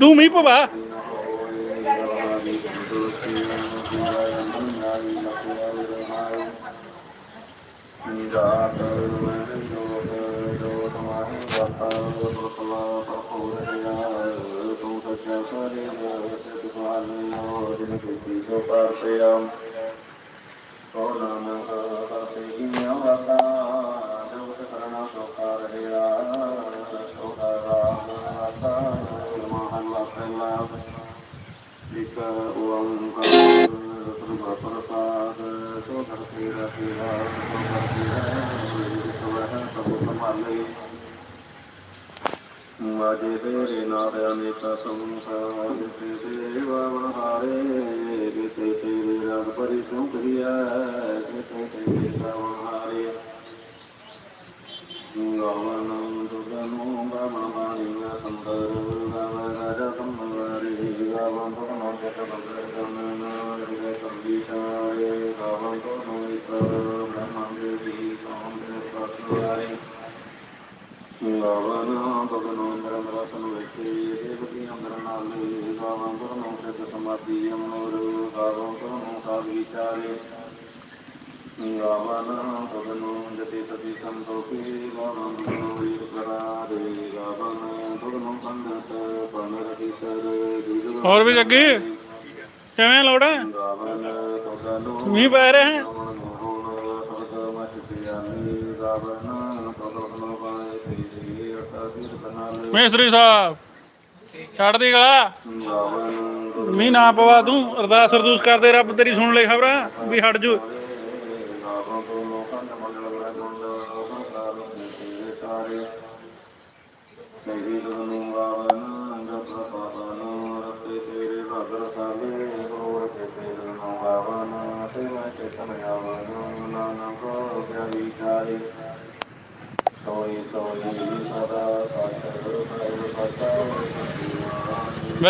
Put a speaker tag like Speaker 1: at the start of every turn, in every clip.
Speaker 1: ਤੂੰ ਮੀਂਹ ਪਵਾ।
Speaker 2: ਜਾਤ ਜੋਗ ਜੋ ਤੁਮਾਰੀ ਵਾਤਾ ਸੁਤਲਾ ਭਰਪੂਰ ਹੈ ਤੂੰ ਇਕ ਓੰਕਾਰ ਸਤਿਗੁਰ ਪ੍ਰਸਾਦ ਸੋ ਧਰਤੀ ਰਤੀ ਰਾਤ ਸੋ ਧਰਤੀ ਹੈ ਸਵਹ ਤੇਰੇ ਨਾਮ ਅਨੇਕ ਸੰਸਾਰ ਤੇ ਦੇਵਾ ਤੇਰੇ ਰੰਗ ਪਰੀ ਸੁਖਰੀਆ ਜਿਤੇ ਤੇਰੇ ਸਵਹਾਰੇ ਗਾਵਨ ਦੁਗਨੋ ਗਾਵਨ ਬਾਣੀ ਸੰਦਰ ਵਿਚਾਰੇ। ਗਾਵਨ ਤੁਗਨੋ ਜਤੇ ਸਤੀ ਸੰਤੋਖੀ ਤੁਗਨੋ ਵੀਰ ਕਰਾਰੇ। ਗਾਵਨ ਤੁਗਨੋ ਸੰਗਤ ਪਨ ਦੁਜੋ
Speaker 1: ਹੋਰ ਵੀ ਜੱਗੀ? ਕਿਵੇਂ ਲੋੜਾ ਮੀਂਹ ਪੈ ਰਿਹਾ ਹੈ?
Speaker 2: ਸਿਰ
Speaker 1: ਮੇਸਰੀ ਸਾਹਿਬ ਛੱਡ ਦੀ ਗਲਾ। ਮੀਂਹ ਨਾ ਪਵਾ ਤੂੰ ਅਰਦਾਸ ਅਰਦੂਸ ਕਰਦੇ ਰੱਬ ਤੇਰੀ ਸੁਣ ਲੈ ਖਬਰਾਂ ਵੀ ਹਟ ਜੂ
Speaker 2: ਗਾਵਨ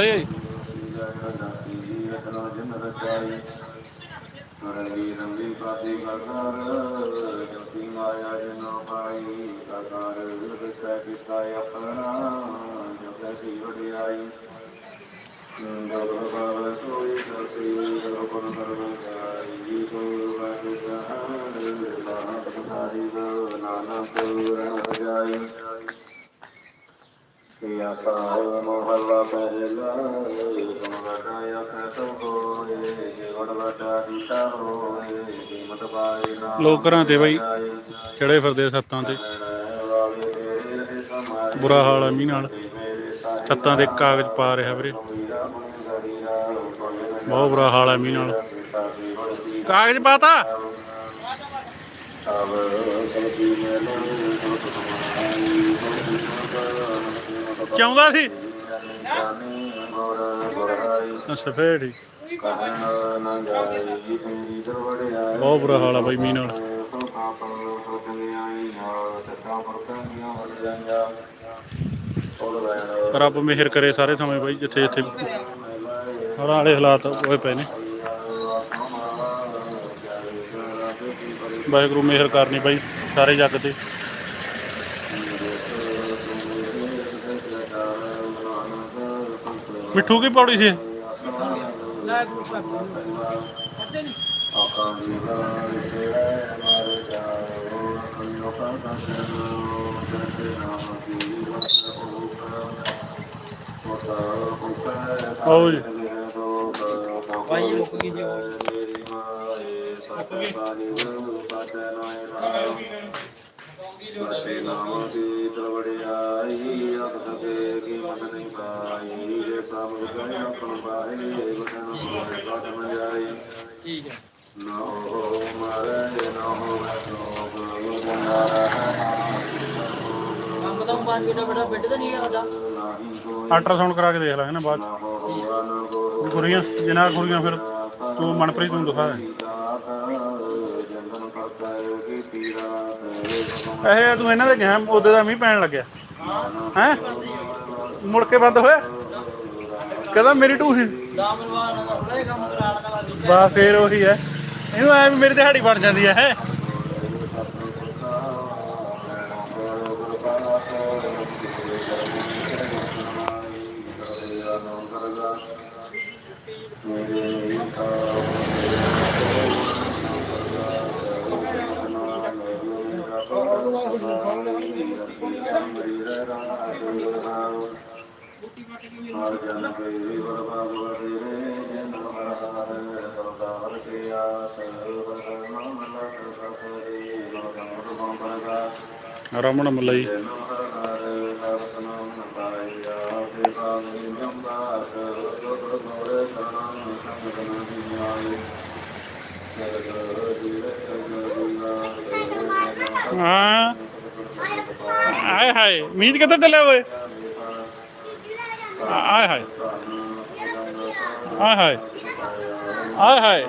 Speaker 2: ਤੋਂ ਲੋਕਾਂ ਦੇ ਮੰਗਲ ਵੈ ਮੰਗਲ ਸੰਸਾਰ ਦੇ ਸਾਰੇ ਤੇਰੀ ਨੂੰ ਗਾਵਨ ਜਪ ਪਾਵਨ ਰਤੇ ਤੇਰੇ ਭਗਰ ਸਾਲੇ ਹੋਰ ਤੇ ਤੇਰੇ ਨੂੰ ਗਾਵਨ ਤੇ ਮੈਂ ਚੇਤਨ ਆਵਨ ਨਾਨਕ ਪਿਆ ਵਿਚਾਰੇ ਸੋਈ ਸੋਈ ਸਦਾ ਸਤ ਗੁਰੂ ਭਾਈ ਪਤਾ
Speaker 1: ਵਧੀਆ ਜੀ
Speaker 2: ਰਤਨਾ ਜਿਨ ਰਚਾਈ। ਰੰਗੀ ਰੰਗੀ ਪਾਤੀ ਗਗਰ ਜੋਤੀ ਮਾਇਆ ਜਿਨ ਪਾਈ। ਗਗਰ ਵਿਸੈ ਕੀਤਾ ਆਪਣਾ ਜੋ ਕਹੀ ਵਡਿਆਈ। ਗੁਰੂ ਬਾਬਾ ਸੋਈ ਸਰਤੀ ਗੁਰੂ ਗੁਰੂ ਕਰਮ ਗਾਈ ਸੋ ਬਾਬਾ ਜਹਾਨ ਬਾਤ ਬਖਾਰੀ ਗੋ ਨਾਨਕ ਰਹਿ ਜਾਈ ਯਾ ਪਾਉ ਮੋਹੱਲਾ ਪਹਿਲਾ
Speaker 1: ਲੋਕ ਘਰਾਂ ਤੇ ਬਈ ਚੜੇ ਫਿਰਦੇ ਸੱਤਾਂ ਤੇ। ਬੁਰਾ ਹਾਲ ਹੈ ਮੀਂਹ ਨਾਲ। ਛੱਤਾਂ ਦੇ ਕਾਗਜ਼ ਪਾ ਰਿਹਾ ਵੀਰੇ। ਬਹੁਤ ਬੁਰਾ ਹਾਲ ਹੈ ਮੀਂਹ ਨਾਲ। ਕਾਗਜ਼ ਪਾਤਾ। ਚਾਹੁੰਦਾ ਸੀ?
Speaker 2: ਗੁਰਾਈ
Speaker 1: ਸਫੇਦ ਹੀ।
Speaker 2: ਕਰਨ ਨਾ ਜਾਈ ਤੇਰੀ ਦਰਵੜਿਆ
Speaker 1: ਬਹੁਤ ਬੁਰਾ ਹਾਲ ਆ ਬਾਈ, ਮੀਂਹ ਨਾਲ। ਰੱਬ ਮਿਹਰ ਕਰੇ ਸਾਰੇ ਥਾਵੇਂ ਬਾਈ, ਜਿੱਥੇ ਜਿੱਥੇ ਹਰ ਵਾਲੇ ਹਾਲਾਤ ਹੋਏ ਪਏ ਨੇ। ਵਾਹਿਗੁਰੂ, ਮਿਹਰ ਕਰਨੀ ਬਾਈ, ਸਾਰੇ ਜੱਗ ਤੇ। ਮਿੱਠੂ ਕੀ ਪੌੜੀ ਸੀ? ਆਓ ਜੀ।
Speaker 2: ਭਾਈ ਮੁੱਕ ਗਈ ਜੀ ਮੇਰੀ ਮਾਏ
Speaker 3: ਠੀਕ ਹੈ।
Speaker 2: ਨਾ ਹੋ ਮਾਰੇ ਨਾ ਹੋ ਸੋਗ ਜਨਾ
Speaker 3: ਕੰਮ ਤਾਂ ਪੰਜ ਮਿੰਟ ਬੜਾ ਬੈੱਡ ਤੇ ਨਹੀਂ ਆਦਾ
Speaker 2: ਨਾਹੀ ਕੋਈ
Speaker 1: ਅਲਟਰਾਸਾਊਂਡ ਕਰਾ ਕੇ ਦੇਖ ਲਾਂਗੇ ਨਾ ਬਾਅਦ ਚ। ਗੁਰੀਆਂ ਜਿਨਾ ਗੁਰੀਆਂ ਫਿਰ ਤੂੰ ਮਨਪ੍ਰੀਤ ਨੂੰ ਦਿਖਾ। ਇਹ ਤੂੰ ਇਹਨਾਂ ਦੇ ਗਿਆ ਉਹਦੇ ਦਾ ਮੀਂਹ ਪੈਣ ਲੱਗਿਆ। ਹੈ? ਮੁੜ ਕੇ ਬੰਦ ਹੋਇਆ? ਕਹਿੰਦਾ ਮੇਰੀ ਢੂਹੀ
Speaker 3: ਦਾਮਨਵਾਨ ਦਾ ਥੋੜਾ ਕੰਮ
Speaker 1: ਫੇਰ ਉਹੀ ਹੈ। ਇਹਨੂੰ ਐ ਵੀ ਮੇਰੀ ਦਿਹਾੜੀ ਬਣ ਜਾਂਦੀ ਹੈ।
Speaker 2: ਜੀਵ ਜਗ
Speaker 1: ਹਾਂ। ਆਏ ਹਾਏ ਮੀਤ ਕਿੱਧਰ ਚੱਲਿਆ ਓਏ? ਆਏ ਹਾਏ। ਆਏ ਹਾਏ। ਆਏ ਹਾਏ।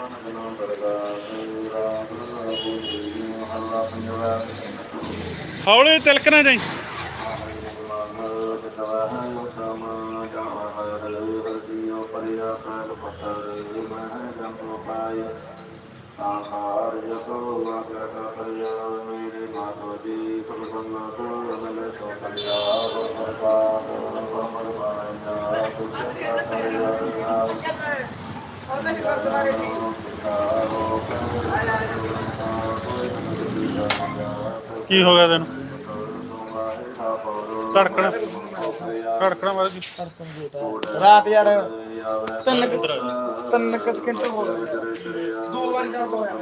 Speaker 1: ਹੌਲੀ ਤਿਲਕ ਨਾ ਜਾਈ।
Speaker 2: ਆਹਾਰ ਜਤੋ ਵਾਗਿਆ ਕਰਿਆ ਕੀ
Speaker 1: ਹੋ ਗਿਆ ਤੈਨੂੰ? ਧੜਕਣ ਧੜਕਣ ਵੱਧ ਗਈ
Speaker 3: ਰਾਤ ਯਾਰ, ਤਿੰਨ ਕੁ- ਤਿੰਨ ਕੁ ਸਕਿੰਟ ਹੋ ਗਏ। ਦੋ ਵਾਰੀ ਦਰਦ ਹੋਇਆ।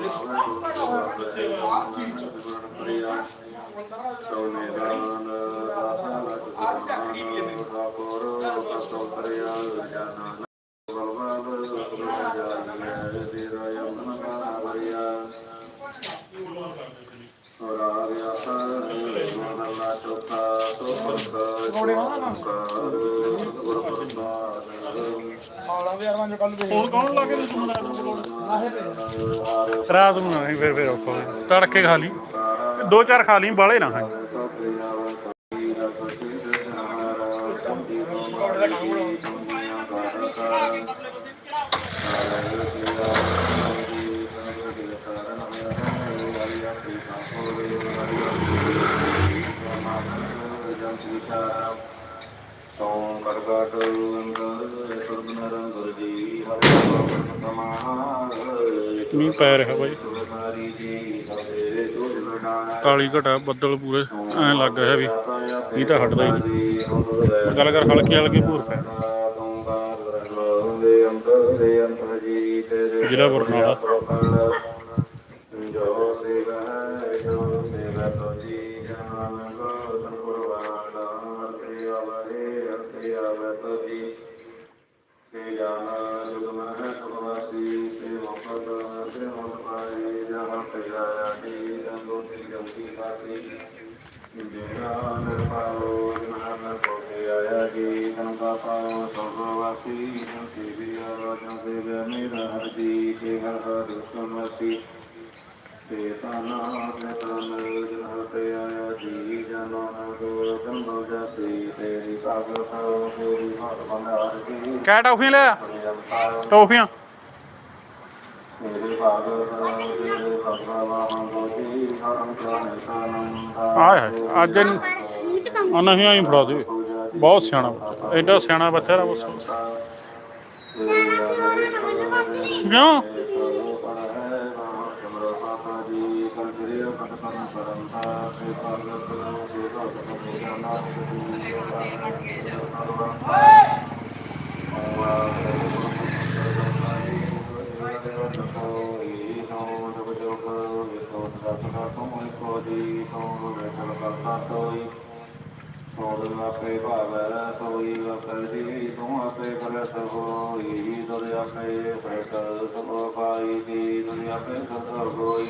Speaker 3: ਮਾਲਾ ਵੀ ਯਾਰ ਮੈਂ ਕੱਲ ਦੇ
Speaker 1: ਫੋਨ ਕੌਣ ਲਾ ਕੇ ਤੂੰ ਰਾਤ ਨੂੰ ਨਹੀਂ ਫਿਰ ਫਿਰ ਔਖਾ ਹੋ। ਤੜਕੇ ਖਾ ਲਈ। ਦੋ ਚਾਰ ਖਾ ਲਈ ਬਾਲੇ ਨਾ ਖਾਈ। ਮੀਂਹ ਪੈ ਰਿਹਾ ਬਾਈ। ਕਾਲੀ ਘਟਾ, ਬੱਦਲ ਪੂਰੇ, ਐਂ ਲੱਗ ਰਿਹਾ ਵੀ ਮੀਂਹ ਤਾਂ ਹਟਦਾ ਹੀ ਨਹੀਂ। ਗੱਲ ਕਰ, ਹਲਕੀ ਹਲਕੀ ਭੂਰ ਪੈ। ਜ਼ਿਲ੍ਹਾ ਬਰਨਾਲਾ।
Speaker 2: ਜਿਹੜਾ ਨਿਰਭਉ ਜਨਮ ਕੋ ਕੇ ਆਇਆ ਜੀ ਤਨ ਕਾ ਪਾਉ ਸੁਭਵਾਸੀ ਜੰਤੀ ਵੀ ਆਵਾਜਾਂ ਤੇ ਮੇਰਾ ਹਰ ਜੀ ਕੇ ਹਰ ਹਰ ਸੁਨਵਸੀ ਤੇ ਤਾਨਾ ਆਪਣੇ ਤਨ ਜਨਮ ਤੇ ਆਇਆ ਜੀ ਜਨਾਂ ਕੋ ਕੰਬੋ ਜਾਸੀ ਤੇਰੀ ਭਗਤ ਤੇਰੀ ਮਤ ਬੰਦਾਰ ਜੀ
Speaker 1: ਕੈ ਟੌਫੀਆਂ ਲਿਆ।
Speaker 2: ਜਨਤਾ
Speaker 1: ਟੌਫੀਆਂ।
Speaker 2: ਮੇਰੇ ਭਾਗਵਤ ਤੇਰੇ ਭਗਵਾਨ ਗੋਤੀ ਹਰਮ ਕਰੇ ਤਾਨੰਦ
Speaker 1: ਆਏ ਹਾਏ, ਅੱਜ ਆ ਨਹੀਂ ਆਈ ਫੜਾ ਦੇ ਬਹੁਤ ਸਿਆਣਾ ਬੱਚਾ, ਐਡਾ ਸਿਆਣਾ ਬੱਚਾ ਨਾ ਬਸ। ਕਿਉਂ?
Speaker 2: ਸੋਦ ਆਪੇ ਭਾਵੈ ਸੋਈ ਵਸੈ ਤੂੰ ਆਪੇ ਕਰਸ ਹੋਈ। ਦੁਰ ਆਪੇ ਫੈਟ ਸਭ ਪਾਈ ਦੀ ਦੁਰ ਆਪੇ ਸਭ ਹੋਈ।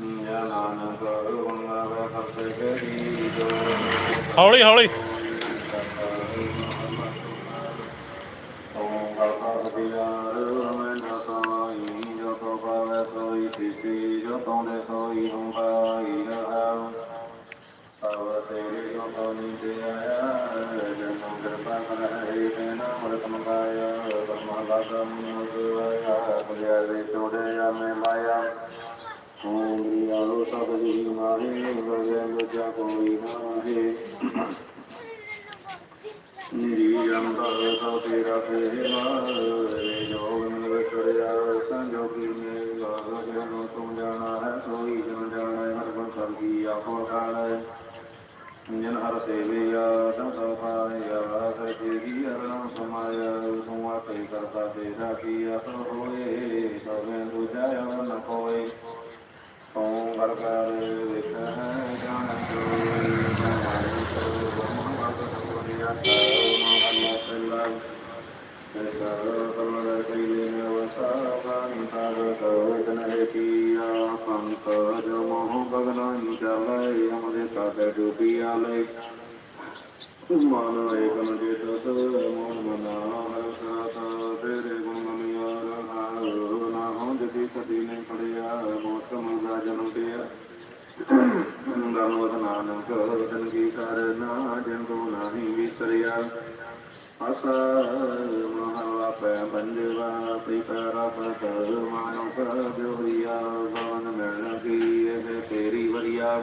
Speaker 2: ਨਾਨਕ ਗੁਣ ਗਾਵੇ ਕਰਤੇ ਕਰੀ
Speaker 1: ਹੌਲੀ ਹੌਲੀ।
Speaker 2: ਸਿਸੀ ਜੋ ਸਭ ਜੀ ਮਾਰੇ ਗਵੇ ਗੁਜਾ ਕੋਈ ਨਾਹੀ। ਨੀ ਅੰਦਰ ਤੋ ਤੇਰਾ ਤੇਰਾ ਰੇ ਖਾਣਾ ਹੈ ਜਨ ਹਰ ਸੇਵਿਆ ਤਮ ਸੋ ਪਾਇਆ ਸਚੀ ਮੇਰਾ ਕੀ ਅਸ ਹੋਏ ਸਭੇ ਦੁਜੈ ਨ ਕੋਏ ਤੂੰ ਕਰ ਕਰ ਵੇਖ ਹੈ ਜਾਣ ਜੋਏ ਜਾਣੇ ਸੋ ਬ੍ਰਹਮ ਭਗਤ ਪੁਰੀਆ ਤਉ ਮਹਲਾ ਪਹਿਲਾ ਕਮਲ ਕੈਲੇ ਨਵਸਾ ਗਾਨੀ ਸਾਗਰ ਕਵਚਨ ਹੈ ਕੀਆ ਸੰਤ ਜੋ ਮੋਹ ਗਗਨ ਜਲੈ ਅਮਰੇ ਮਨ ਏਕਨ ਜੇਤ ਮਨ ਮਨਾ ਹਰ ਸਾਤ ਤੇਰੇ ਗੁਣ ਗਮਿਆ ਰਹਾਉ ਨਾ ਹੋ ਜਤੀ ਸਤੀ ਨੇ ਪੜਿਆ ਮੋਤ ਮਗਾ ਜਨਮ ਦਿਆ। ਗਮਵਤ ਨਾਨਕ ਵਚਨ ਕੀ ਕਰਨਾ ਜਨ ਕੋ ਨਾਹੀ ਵਿਸਰਿਆ। ਅਸ ਮਹਲਾ ਪੈ ਬੰਜਵਾ ਪਈ ਪੈਰਾ ਪਤ ਮਾਨੋ ਕਰ ਦਿਉਰੀਆ ਗਵਨ ਮਿਲਣ ਕੀ ਇਹ ਤੇਰੀ ਵਰਿਆ।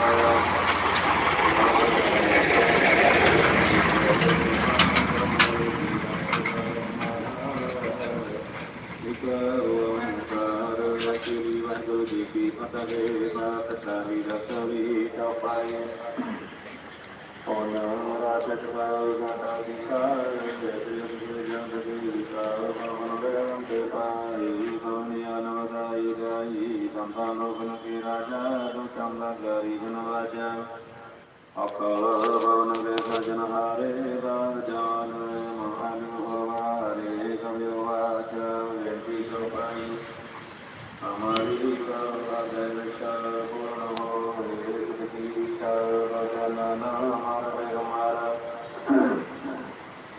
Speaker 2: ਸੰਤਾਨੋ ਬਨ ਰਾਜਾ ਦੋ ਚੰਦਾ ਗਰੀ ਜਨ ਅਕਲ ਭਵਨ ਦੇ ਸਜਨ ਹਾਰੇ ਬਾਦ ਜਾਨ ਮਹਾਨ ਹੋਵਾਰੇ ਕਵਿਓ ਵਾਚ ਵੇਦੀ ਕੋ ਪਾਈ। ਹਮਾਰੀ ਕਾਲ ਵਿਚਾਰ ਪੂਰਨ ਹੋਏ ਕਿਤੀ ਵਿਚਾਰ ਬਜਨ ਨਾ ਹਮਾਰੇ ਹਮਾਰਾ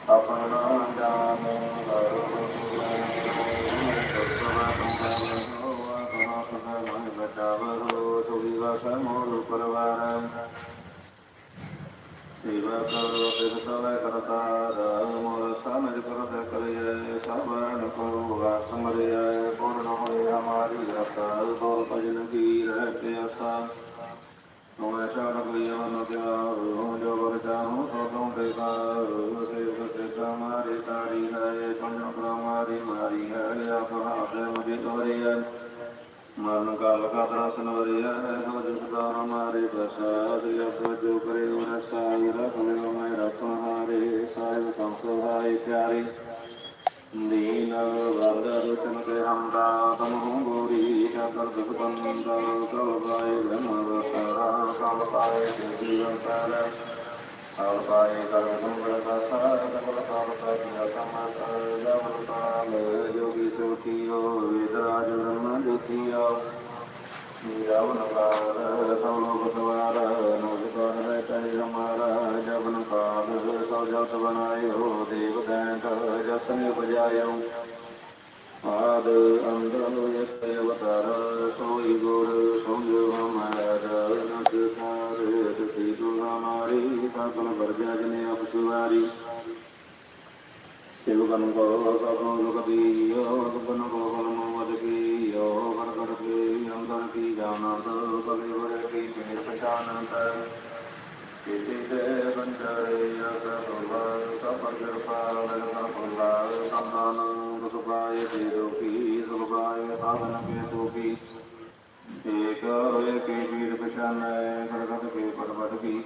Speaker 2: ਆਪਣਾ ਜਾਨ ਹਰ ਮੋਰ ਪਰਵਾਰ ਸੇਵਾ ਕਰੋ ਤਿਸ ਤਵੈ ਕਰਤਾਰ ਮੋਰ ਸਮਝ ਕਰਤ ਕਰਿਐ ਸਭਨ ਕੋ ਆਸਮਰਿਐ ਪੂਰਨ ਹੋਏ ਹਮਾਰੀ ਅਕਾਲ ਬੋਲ ਭਜਨ ਕੀ ਰਹਿਤੇ ਅਸਾ ਹੋਏ ਸ਼ਰਨ ਕੋਈ ਅਵਨ ਤਿਆਰ ਜੋ ਵਰ ਚਾਹੂੰ ਸੋ ਤੁਮ ਬੇਕਾਰ ਸੇਵ ਸਿੱਧਾ ਮਾਰੀ ਤਾਰੀ ਹੈ ਤੁਮ ਪ੍ਰਮਾਰੀ ਮਾਰੀ ਹੈ ਆਪ ਹਾਥ ਮੁਝੇ ਤੋਰੀਐ ਮਰਨ ਕਾਲ ਕਾ ਦਰਸ਼ਨ ਵਰਿਆ ਹੋ ਜੁਗਤਾ ਹਮਾਰੇ ਪ੍ਰਸਾਦ ਅਬ ਜੋ ਕਰੇ ਉਹ ਸਾਈ ਰਖ ਲਿਓ ਮੈਂ ਰਖਣ ਹਾਰੇ, ਸਾਹਿਬ ਸੰਸਹਾਈ ਪਿਆਰੀ। ਦੀਨ ਵਰਦ ਰੁਚਨ ਕੇ ਹਮਦਾ ਤਮ ਹੂੰ ਗੋਰੀ ਜਗਰ ਦੁਖ ਬੰਦਾ ਕਲ ਬ੍ਰਹਮ ਵਤਾਰਾ ਕਲ ਪਾਏ ਜੀਵਨ ਪਾਰ ਕਲ ਪਾਏ ਕਰ ਸੰਗਲ ਦਸਾ ਕਲ ਕਾਲ ਪਾਏ ਸਮਤ ਜਵਨ ਕਾਲ ਜੋਗੀ ਸੋਤੀਓ ਵਿਦਰਾਜ ਬ੍ਰਹਮ ਜੋਤੀਓ ਜਵਨ ਕਾਲ ਸਭ ਲੋਕ ਸਵਾਰ ਨਮਸਕਾਰ ਹੈ ਤੈ ਹਮਾਰਾ ਜਵਨ ਕਾਲ ਸਭ ਜਸ ਬਨਾਇਓ ਦੇਵ ਦੈਂਤ ਜਸਨ ਉਪਜਾਇਓ ਆਦ ਅੰਦਰ ਯਸ ਅਵਤਾਰ ਸੋਈ ਗੁਰ ਸਮਝ ਹਮਾਰਾ ਨਕ ਸਾਰੇ ਤੁਸੀ ਤੂ ਹਮਾਰੀ ਸਕਲ ਵਰਜਾ ਜਨੇ ਅਪਸੁਵਾਰੀ ਸਿਵਗਨ ਕੋ ਕਬੋ ਲੁਕਦੀਓ ਸੁਬਨ ਕੋ ਬਲਮ ਵਦਕੀਓ ਕਰ ਕਰ ਕੇ ਅੰਦਰ ਕੀ ਜਾਣਤ ਕਲੇ ਵਰ ਕੀ ਮੇਰ ਪਛਾਨਤ ਕਿਤੇ ਤੇ ਬੰਜਰੇ ਅਸ ਹੋਵਾ